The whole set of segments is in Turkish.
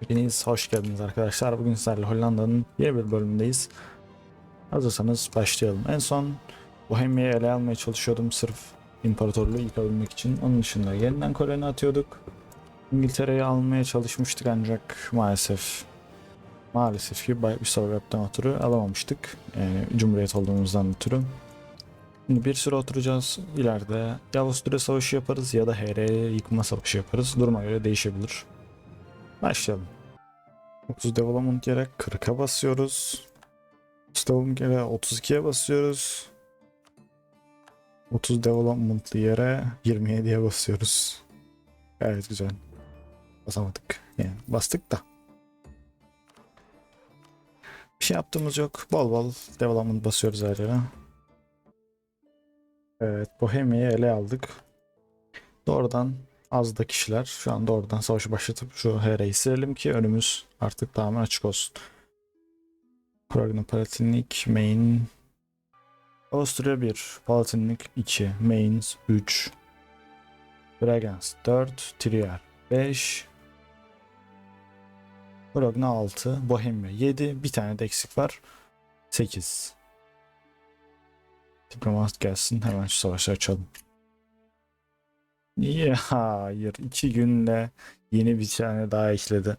Hepiniz hoş geldiniz arkadaşlar. Bugün sizlerle Hollanda'nın yeni bir bölümündeyiz. Hazırsanız başlayalım. En son Bohemia'yı ele almaya çalışıyordum sırf imparatorluğu yıkabilmek için. Onun dışında yeniden koloni atıyorduk. İngiltere'yi almaya çalışmıştık ancak maalesef maalesef ki bir sebepten ötürü alamamıştık. Yani Cumhuriyet olduğumuzdan ötürü. Şimdi bir süre oturacağız. İleride ya Avusturya Savaşı yaparız ya da HR'ye yıkma savaşı yaparız. Duruma göre değişebilir. Başlayalım. 30 development yere 40'a basıyoruz. 30 development yere 32'ye basıyoruz. 30 development'lı yere 27'ye basıyoruz. Gayet güzel. Basamadık. Yani bastık da. Bir şey yaptığımız yok. Bol bol development basıyoruz her yere. Evet, Bohemia'yı ele aldık. Doğrudan az da kişiler şu anda oradan savaşı başlatıp şu HR'yi silelim ki önümüz artık tamamen açık olsun. Pragna Palatinlik, Main, Avusturya 1, Palatinlik 2, Mainz 3, Bregenz 4, Trier 5, Pragna 6, Bohemia 7, bir tane de eksik var. 8. Diplomat gelsin hemen şu savaşı açalım. Niye? Hayır. iki günde yeni bir tane daha ekledi.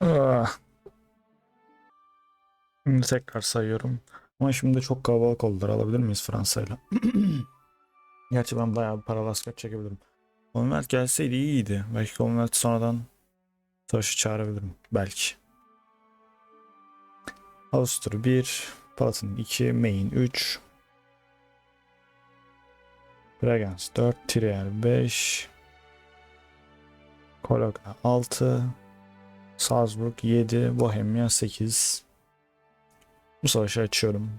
Ah. Şimdi tekrar sayıyorum. Ama şimdi çok kalabalık oldular. Alabilir miyiz Fransa'yla? Gerçi ben bayağı bir paralı asker çekebilirim. Commonwealth gelseydi iyiydi. Belki Commonwealth sonradan savaşı çağırabilirim. Belki. Avusturya 1, Palatin 2, Main 3, Bregenz 4, Trier 5, Cologne 6, Salzburg 7, Bohemia 8. Bu savaşı açıyorum.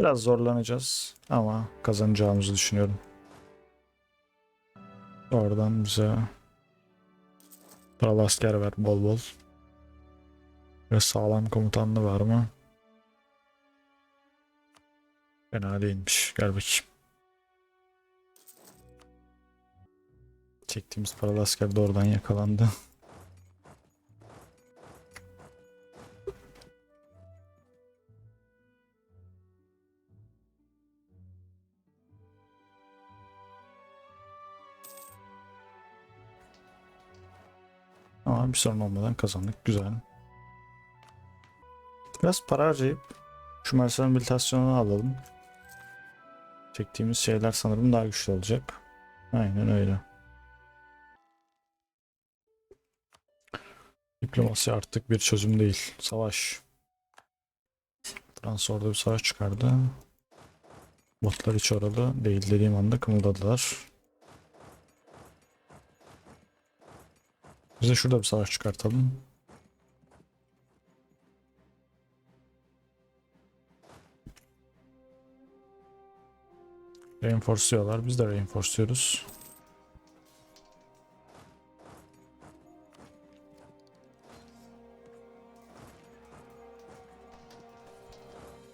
Biraz zorlanacağız ama kazanacağımızı düşünüyorum. Oradan bize paralı asker ver bol bol. Ve sağlam komutanlı var mı? Fena değilmiş. Gel bakayım. Çektiğimiz paralı asker de oradan yakalandı. Ama bir sorun olmadan kazandık. Güzel. Biraz para harcayıp şu Mercedes habilitasyonunu alalım. Çektiğimiz şeyler sanırım daha güçlü olacak. Aynen öyle. Diplomasi artık bir çözüm değil. Savaş. Fransa orada bir savaş çıkardı. Botlar hiç oralı değil dediğim anda kımıldadılar. Biz de şurada bir savaş çıkartalım. Reinforce'luyorlar. Biz de reinforce'luyoruz.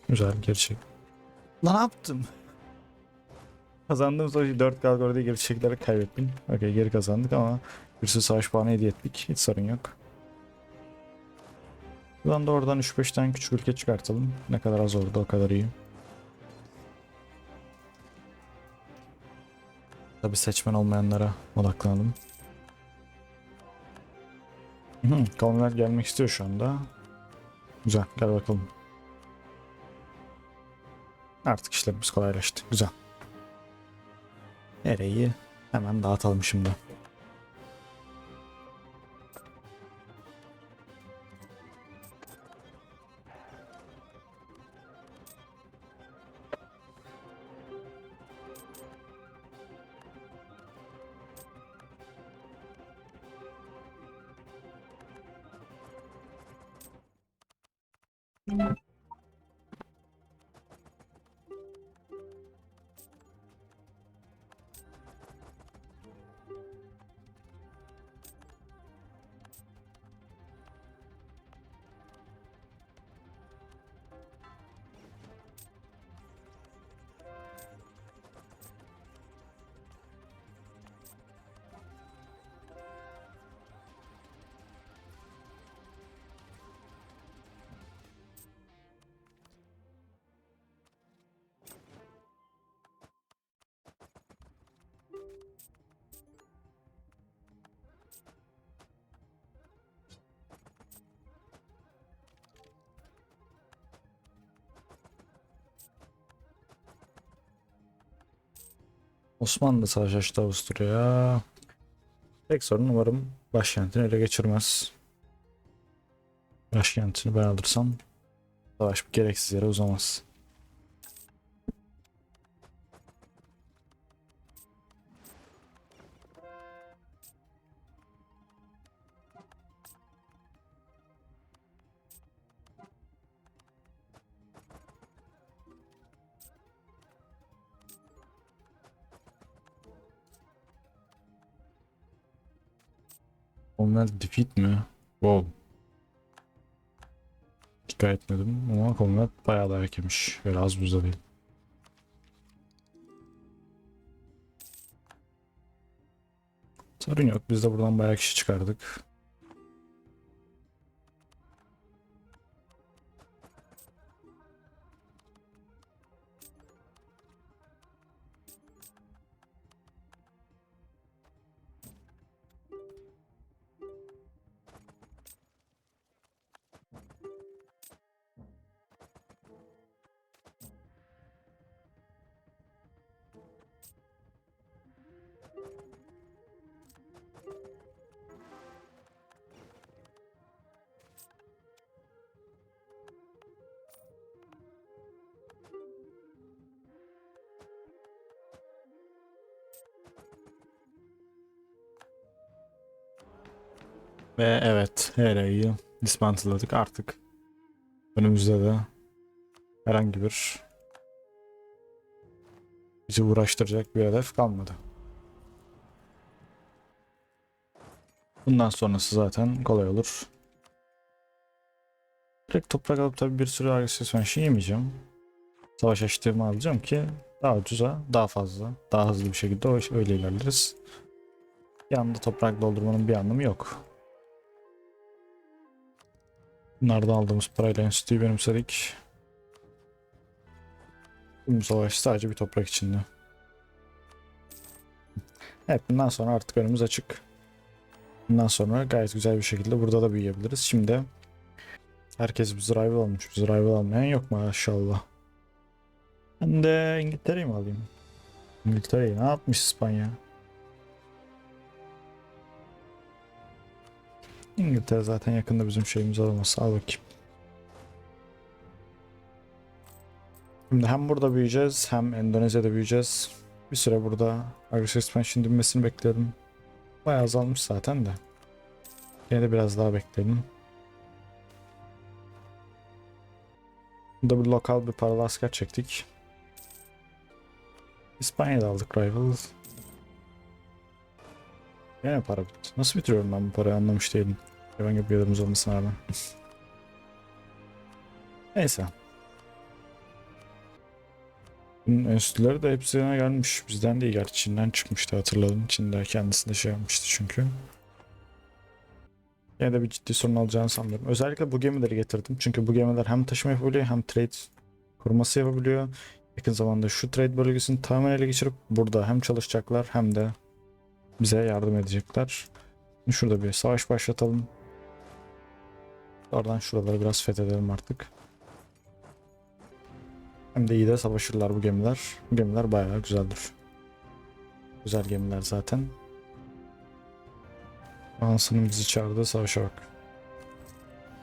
Güzel gerçek. Lan ne yaptım? Kazandığım savaşı 4 Galgor'da geri çekilerek kaybettim. Okey geri kazandık ama bir sürü savaş puanı hediye ettik. Hiç sorun yok. Buradan da oradan 3-5 tane küçük ülke çıkartalım. Ne kadar az oldu o kadar iyi. Tabi seçmen olmayanlara odaklanalım. Hı, Commonwealth gelmek istiyor şu anda. Güzel gel bakalım. Artık işlerimiz kolaylaştı. Güzel. Ereği hemen dağıtalım şimdi. Osmanlı savaş açtı Avusturya'ya. Tek sorun umarım başkentini ele geçirmez. Başkentini ben alırsam savaş gereksiz yere uzamaz. Onlar defeat mi? Wow. Dikkat etmedim ama Combat bayağı da yemiş. Böyle az buzda değil. Sorun yok. Biz de buradan bayağı kişi çıkardık. Ve evet, HR'yi dismantle'ladık artık. Önümüzde de herhangi bir bizi uğraştıracak bir hedef kalmadı. Bundan sonrası zaten kolay olur. Direkt toprak alıp tabii bir sürü agresyon şey yemeyeceğim. Savaş açtığımı alacağım ki daha ucuza, daha fazla, daha hızlı bir şekilde öyle ilerleriz. Anda toprak doldurmanın bir anlamı yok. Bunlardan aldığımız parayla enstitüyü benimsedik. Bu savaş sadece bir toprak içinde. Evet bundan sonra artık önümüz açık. Bundan sonra gayet güzel bir şekilde burada da büyüyebiliriz. Şimdi herkes biz rival olmuş. Biz rival almayan yok maşallah. Ben de İngiltere'yi mi alayım? İngiltere'yi ne yapmış İspanya? İngiltere zaten yakında bizim şeyimiz olması. Al bakayım. Şimdi hem burada büyüyeceğiz hem Endonezya'da büyüyeceğiz. Bir süre burada Aggressive Expansion dinmesini beklerim. Bayağı azalmış zaten de. Yine de biraz daha bekleyelim. Burada bir lokal bir paralı asker çektik. İspanya'da aldık Rivals. Yine para bitti. Nasıl bitiriyorum ben bu parayı anlamış değilim. Hayvan gibi yerimiz olmasına rağmen. Neyse. Bunun enstitüleri de hepsi yana gelmiş. Bizden değil gerçi Çin'den çıkmıştı hatırladım. Çin'de kendisi de şey yapmıştı çünkü. Yine de bir ciddi sorun olacağını sanmıyorum. Özellikle bu gemileri getirdim. Çünkü bu gemiler hem taşıma yapabiliyor hem trade kurması yapabiliyor. Yakın zamanda şu trade bölgesini tamamen ele geçirip burada hem çalışacaklar hem de bize yardım edecekler. Şurada bir savaş başlatalım. Oradan şuraları biraz fethedelim artık. Hem de iyi de savaşırlar bu gemiler. Bu gemiler bayağı güzeldir. Güzel gemiler zaten. Fransa'nın bizi çağırdığı savaşa bak.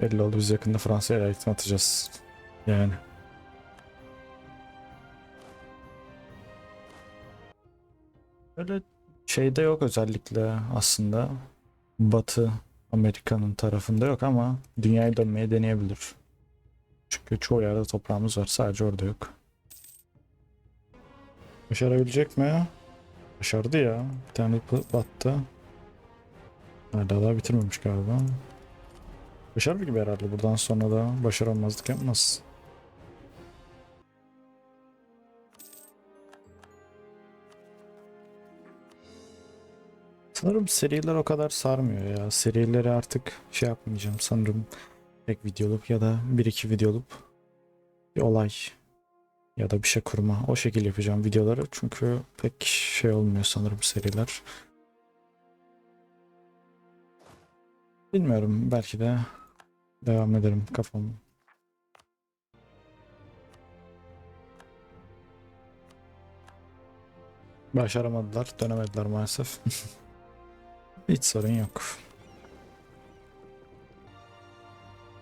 Belli oldu biz yakında Fransa'ya eğitim atacağız. Yani. Öyle şeyde yok özellikle aslında. Batı Amerika'nın tarafında yok ama dünyayı dönmeye deneyebilir. Çünkü çoğu yerde toprağımız var. Sadece orada yok. Başarabilecek mi? Başardı ya. Bir tane battı. Hala daha bitirmemiş galiba. Başarır gibi herhalde. Buradan sonra da başaramazlık yapmaz. Sanırım seriler o kadar sarmıyor ya. Serileri artık şey yapmayacağım sanırım. Tek videoluk ya da bir iki videoluk bir olay ya da bir şey kurma. O şekilde yapacağım videoları. Çünkü pek şey olmuyor sanırım seriler. Bilmiyorum. Belki de devam ederim kafam. Başaramadılar, dönemediler maalesef. Hiç sorun yok.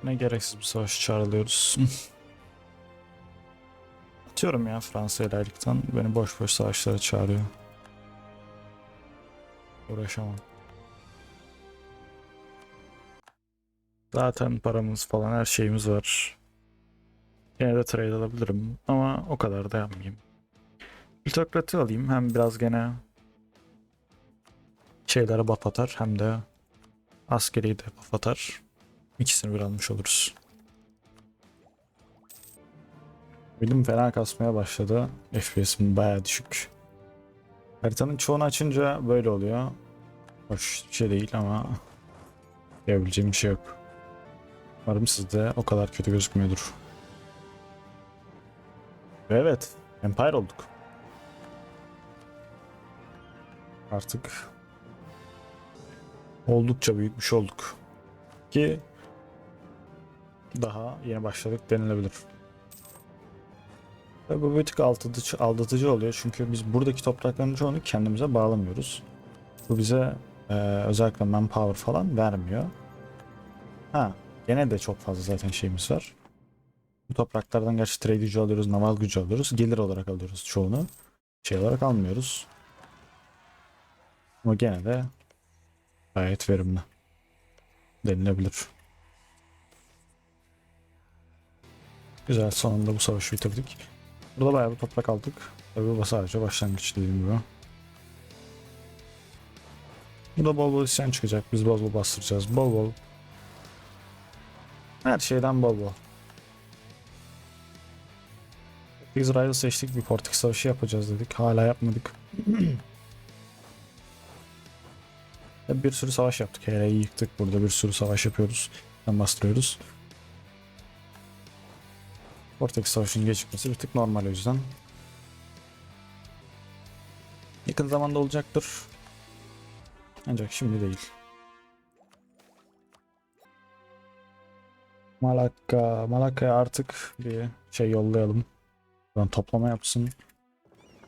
Ne gereksiz bir savaş çağrılıyoruz. Atıyorum ya Fransa ile. Beni boş boş savaşlara çağırıyor. Uğraşamam. Zaten paramız falan her şeyimiz var. Yine de trade alabilirim ama o kadar da yapmayayım. Plutokrat'ı alayım hem biraz gene şeylere buff atar hem de askeri de buff atar. İkisini bir almış oluruz. Bilim fena kasmaya başladı. FPS'im baya düşük. Haritanın çoğunu açınca böyle oluyor. Hoş bir şey değil ama yapabileceğim bir şey yok. Umarım sizde o kadar kötü gözükmüyordur. Ve evet, Empire olduk. Artık oldukça büyükmüş olduk. Ki daha yeni başladık denilebilir. Ve bu bir tık aldatıcı, aldatıcı oluyor çünkü biz buradaki toprakların çoğunu kendimize bağlamıyoruz. Bu bize e, özellikle manpower falan vermiyor. Ha, gene de çok fazla zaten şeyimiz var. Bu topraklardan gerçi trade gücü alıyoruz, naval gücü alıyoruz. Gelir olarak alıyoruz çoğunu. Şey olarak almıyoruz. Ama gene de gayet verimli. Denilebilir. Güzel sonunda bu savaşı bitirdik. Burada bayağı bir toprak aldık. Tabii bu sadece başlangıç dediğim gibi. Burada bol bol isyan çıkacak. Biz bol bol bastıracağız. Bol bol. Her şeyden bol bol. İsrail seçtik bir Portekiz Savaşı yapacağız dedik. Hala yapmadık. Bir sürü savaş yaptık. HR'yi yıktık. Burada bir sürü savaş yapıyoruz. Bastırıyoruz. Portekiz Savaşı'nın geçmesi bir tık normal o yüzden. Yakın zamanda olacaktır. Ancak şimdi değil. Malakka, Malakka'ya artık bir şey yollayalım. Buradan toplama yapsın.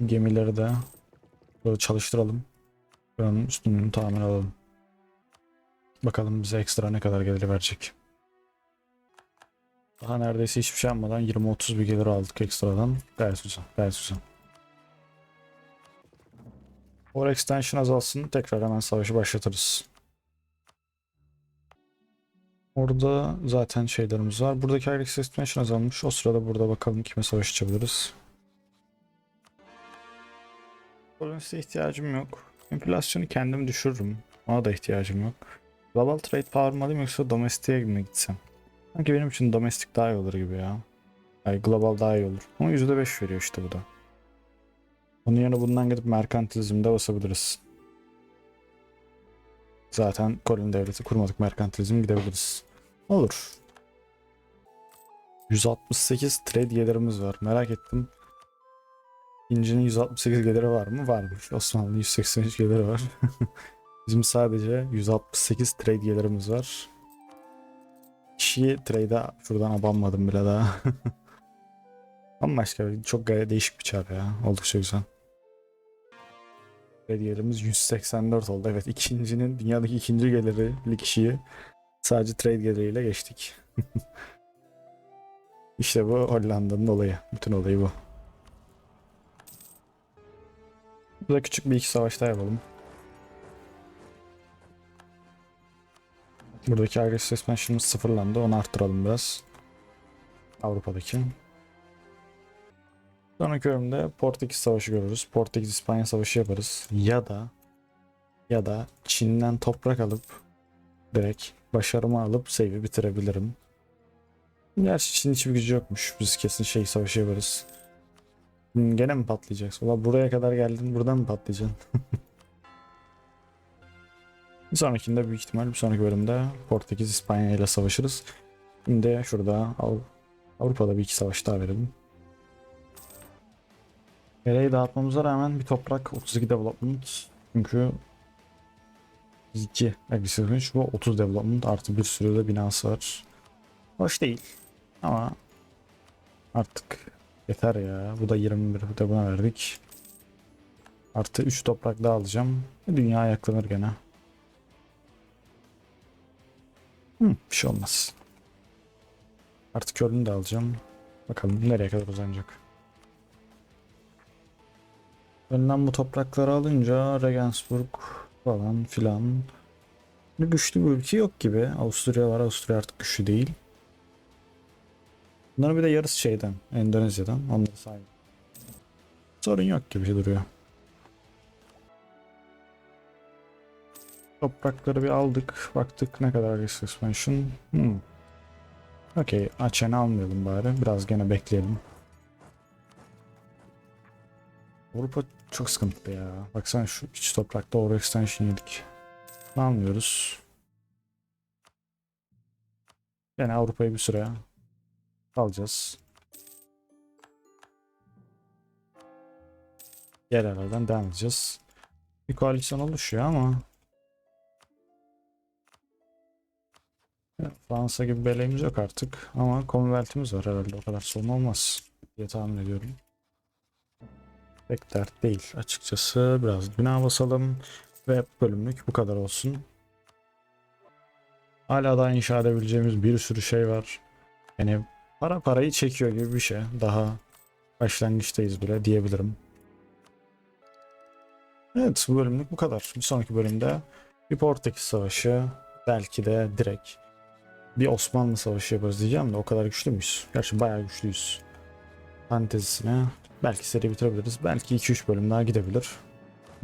Gemileri de böyle çalıştıralım. Buranın üstünlüğünü tamamen alalım. Bakalım bize ekstra ne kadar gelir verecek. Daha neredeyse hiçbir şey yapmadan 20-30 bir gelir aldık ekstradan. Gayet güzel, gayet güzel. War extension azalsın. Tekrar hemen savaşı başlatırız. Orada zaten şeylerimiz var. Buradaki Alex extension azalmış. O sırada burada bakalım kime savaş açabiliriz. Province'e ihtiyacım yok. Enflasyonu kendim düşürürüm. Ona da ihtiyacım yok. Global trade power mı alayım yoksa domestiğe mi gitsem? Sanki benim için domestik daha iyi olur gibi ya. Yani global daha iyi olur. Ama %5 veriyor işte bu da. Onun yerine bundan gidip merkantilizmde basabiliriz. Zaten koloni devleti kurmadık merkantilizm gidebiliriz. Olur. 168 trade gelirimiz var. Merak ettim. İnci'nin 168 geliri var mı? Varmış. Osmanlı'nın 183 geliri var. Bizim sadece 168 trade gelirimiz var. Kişiyi trade'e şuradan abanmadım bile daha. Bambaşka bir- çok gayet değişik bir çağrı ya. Oldukça güzel. Trade gelirimiz 184 oldu. Evet ikincinin dünyadaki ikinci geliri lig kişiyi sadece trade geliriyle geçtik. işte bu Hollanda'nın olayı. Bütün olayı bu. Burada küçük bir iki savaş daha yapalım. Buradaki agresif expansion'ımız sıfırlandı. Onu arttıralım biraz. Avrupa'daki. Sonraki bölümde Portekiz Savaşı görürüz. Portekiz-İspanya Savaşı yaparız. Ya da ya da Çin'den toprak alıp direkt başarımı alıp save'i bitirebilirim. Gerçi Çin hiçbir gücü yokmuş. Biz kesin şey savaşı yaparız. Gene mi patlayacaksın? Ulan buraya kadar geldin buradan mı patlayacaksın? bir sonrakinde büyük ihtimal bir sonraki bölümde Portekiz İspanya ile savaşırız. Şimdi şurada Av- Avrupa'da bir iki savaş daha verelim. Nereyi dağıtmamıza rağmen bir toprak 32 development. Çünkü 2 agresif güç bu 30 development artı bir sürü de binası var. Hoş değil. Ama artık yeter ya. Bu da 21 de buna verdik. Artı 3 toprak daha alacağım. Dünya ayaklanır gene. Hı, bir şey olmaz. Artık Köln'ü de alacağım. Bakalım nereye kadar uzanacak. Önden bu toprakları alınca Regensburg falan filan. Güçlü bir ülke yok gibi. Avusturya var. Avusturya artık güçlü değil. Bunların bir de yarısı şeyden. Endonezya'dan. Onları saydım. Sorun yok gibi duruyor. Toprakları bir aldık. Baktık ne kadar risk expansion. Hmm. Okey. Açeni almayalım bari. Biraz gene bekleyelim. Avrupa çok sıkıntılı ya. Baksana şu iç toprakta over extension yedik. Ne anlıyoruz? Gene Avrupa'yı bir süre alacağız. Yerlerden devam edeceğiz. Bir koalisyon oluşuyor ama Fransa gibi beleğimiz yok artık ama Commonwealth'imiz var herhalde o kadar sorun olmaz diye tahmin ediyorum. Pek dert değil açıkçası biraz bina basalım ve bölümlük bu kadar olsun. Hala daha inşa edebileceğimiz bir sürü şey var. Yani para parayı çekiyor gibi bir şey. Daha başlangıçtayız bile diyebilirim. Evet bu bölümlük bu kadar. Bir sonraki bölümde bir Portekiz Savaşı belki de direkt bir Osmanlı Savaşı yaparız diyeceğim de o kadar güçlü müyüz? Gerçi bayağı güçlüyüz. Fantezisine belki seri bitirebiliriz. Belki 2-3 bölüm daha gidebilir.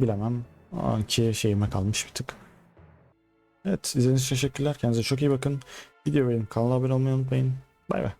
Bilemem. Anki şeyime kalmış bir tık. Evet izlediğiniz için teşekkürler. Kendinize çok iyi bakın. Video beğenin. Kanala abone olmayı unutmayın. Bay bay.